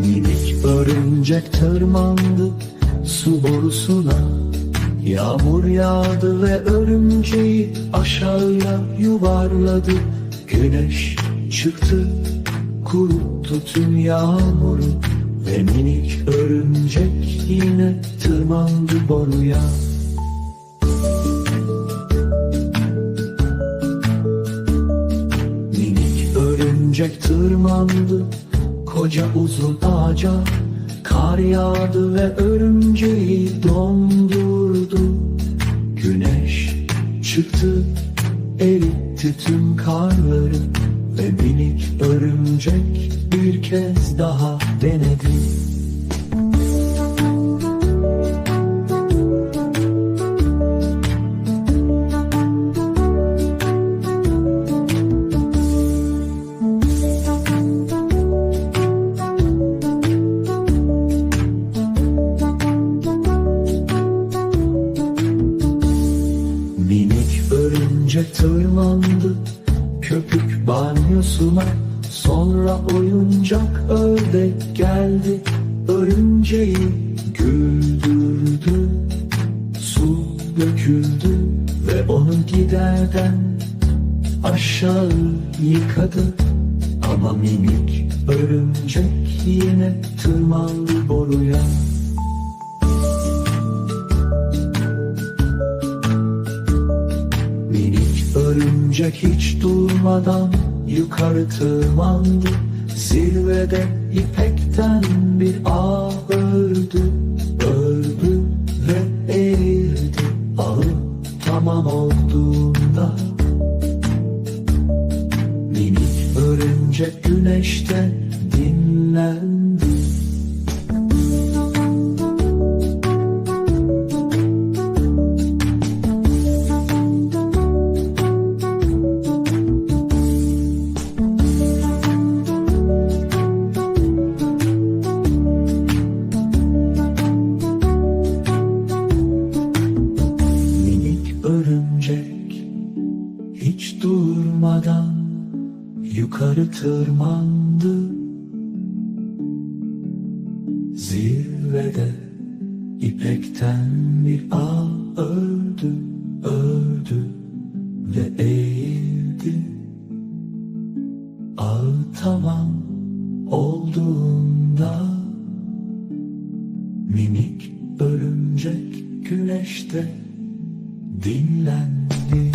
Minik örümcek tırmandı su borusuna. Yağmur yağdı ve örümceği aşağıya yuvarladı. Güneş çıktı kuruttu tüm yağmuru. Ve minik örümcek yine tırmandı boruya. Minik örümcek tırmandı koca uzun ağaca Kar yağdı ve örümceği dondurdu. Güneş çıktı eritti tüm karları Ve minik örümcek bir kez daha denedi örümcek tırmandı köpük banyosuna Sonra oyuncak ördek geldi örümceği güldürdü. Su döküldü ve onu giderden aşağı yıkadı. Ama minik örümcek yine tırmandı boruya örümcek hiç durmadan yukarı tırmandı Zirvede ipekten bir ağ ördü Ördü ve eğildi ağı tamam olduğunda Minik örümcek güneşte dinlendi yukarı tırmandı. Zirvede ipekten bir ağ ördü, ördü ve eğildi. Ağ tamam olduğunda Minik örümcek güneşte dinlendi